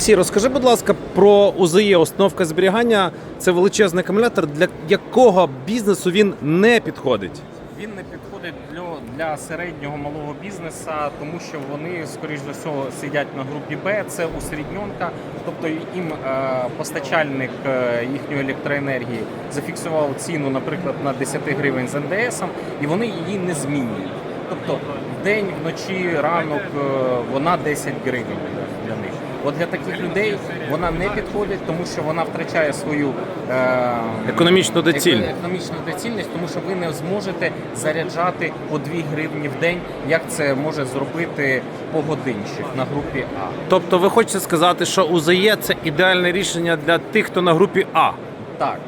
Олексій, розкажи, будь ласка, про УЗЄ, установка зберігання. Це величезний акумулятор, для якого бізнесу він не підходить. Він не підходить для, для середнього малого бізнесу, тому що вони, скоріш за всього, сидять на групі Б. Це усередньонка, тобто їм е, постачальник е, їхньої електроенергії зафіксував ціну, наприклад, на 10 гривень з НДС, і вони її не змінюють. Тобто вдень, вночі, ранок е, вона 10 гривень для них. От для таких людей вона не підходить, тому що вона втрачає свою е, Економічну доцільність. еко- економічну доцільність, тому що ви не зможете заряджати по 2 гривні в день, як це може зробити погодинщик на групі А. Тобто, ви хочете сказати, що УЗЕ це ідеальне рішення для тих, хто на групі А. Так,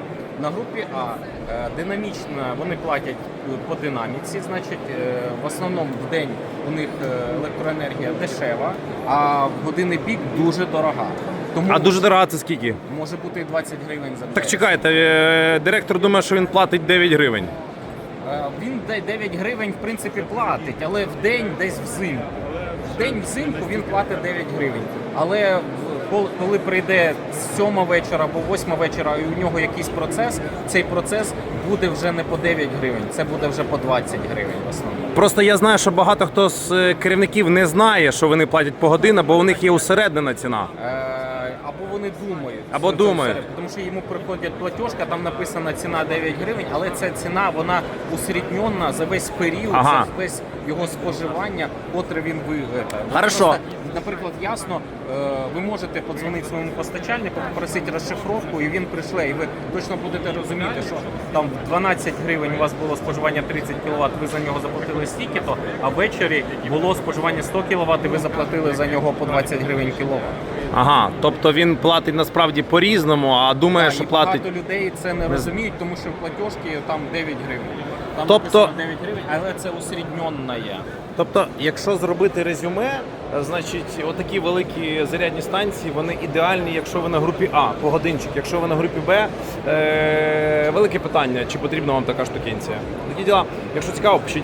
на групі А е, динамічно вони платять е, по динаміці, значить, е, в основному в день у них електроенергія дешева, а в години пік дуже дорога. Тому А дуже дорога це скільки? може бути і 20 гривень за Так чекайте, директор думає, що він платить 9 гривень. Він 9 гривень в принципі платить, але в день десь взимку. В день взимку він платить 9 гривень. Але коли прийде сьома вечора або восьма вечора і у нього якийсь процес, цей процес буде вже не по 9 гривень, це буде вже по 20 гривень в основному. Просто я знаю, що багато хто з е, керівників не знає, що вони платять по годину, бо у них є усереднена ціна. Е, Або вони думають, Або що це думають. все, тому що йому приходить платіжка, там написана ціна 9 гривень, але ця ціна вона усередньона за весь період, Ага. за весь його споживання, котре він вигадає. Хорошо. наприклад, ясно, е, ви можете подзвонити своєму постачальнику, попросити розшифровку, і він прийшле, і ви точно будете розуміти, що там в 12 гривень у вас було споживання 30 кВт, ви за нього заплатили стільки-то, а ввечері було споживання 100 кВт, і ви заплатили за нього по 20 гривень кіловат. Ага, тобто він платить насправді по-різному, а думає, Так, що і платить. багато людей це не розуміють, тому що платіжки там 9 гривень. Там Тобто- написано 9 гривень, але це усередньонна є. Тобто, якщо зробити резюме, е, значить, отакі великі зарядні станції, вони ідеальні, якщо ви на групі А, погодинчик. Якщо ви на групі Б, е- велике питання, чи потрібна вам така штукенція. Такі діла. Якщо цікаво, пишіть.